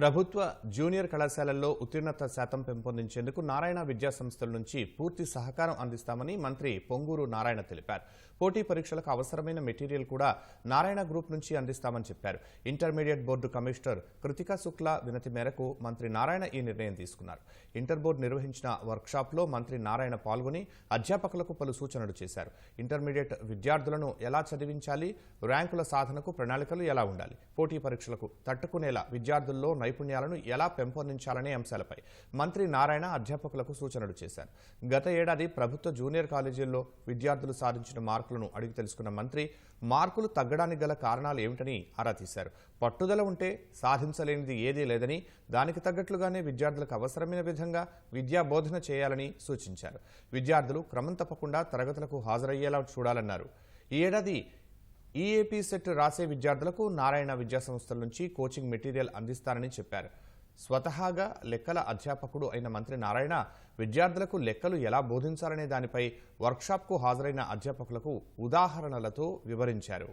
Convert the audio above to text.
ప్రభుత్వ జూనియర్ కళాశాలల్లో ఉత్తీర్ణత శాతం పెంపొందించేందుకు నారాయణ విద్యా సంస్థల నుంచి పూర్తి సహకారం అందిస్తామని మంత్రి పొంగూరు నారాయణ తెలిపారు. పోటీ పరీక్షలకు అవసరమైన మెటీరియల్ కూడా నారాయణ గ్రూప్ నుంచి అందిస్తామని చెప్పారు. Intermediate board commissioner Krithika Shukla వినతి మేరకు మంత్రి నారాయణ ఈ నిర్ణయం తీసుకున్నారు. ఇంటర్ బోర్డు నిర్వహించిన వర్క్షాప్లో మంత్రి నారాయణ పాల్గొని అధ్యాపకులకు పలు సూచనలు చేశారు. ఇంటర్మీడియట్ విద్యార్థులను ఎలా చదివించాలి ర్యాంకుల సాధనకు ప్రణాళికలు ఎలా ఉండాలి పోటీ పరీక్షలకు తట్టుకునేలా విద్యార్థుల్లో నైపుణ్యాలను ఎలా పెంపొందించాలనే అంశాలపై మంత్రి నారాయణ అధ్యాపకులకు సూచనలు చేశారు. గత ఏడాది ప్రభుత్వ జూనియర్ కాలేజీల్లో విద్యార్థులు సాధించిన మార్కులను అడిగి తెలుసుకున్న మంత్రి మార్కులు తగ్గడానికి గల కారణాలు ఏమిటని ఆరా తీశారు. పట్టుదల ఉంటే సాధించలేనిది ఏదీ లేదని దానికి తగ్గట్లుగానే విద్యార్థులకు అవసరమైన విధంగా విద్యా బోధన చేయాలని సూచించారు. విద్యార్థులు క్రమం తప్పకుండా తరగతులకు హాజరయ్యేలా చూడాలన్నారు. ఈ ఏడాది ఈఏపీ సెట్ రాసే విద్యార్థులకు నారాయణ విద్యాసంస్థల నుంచి కోచింగ్ మెటీరియల్ అందిస్తారని చెప్పారు. స్వతహాగా లెక్కల అధ్యాపకుడు అయిన మంత్రి నారాయణ విద్యార్థులకు లెక్కలు ఎలా బోధించాలనే దానిపై వర్క్షాప్కు హాజరైన అధ్యాపకులకు ఉదాహరణలతో వివరించారు.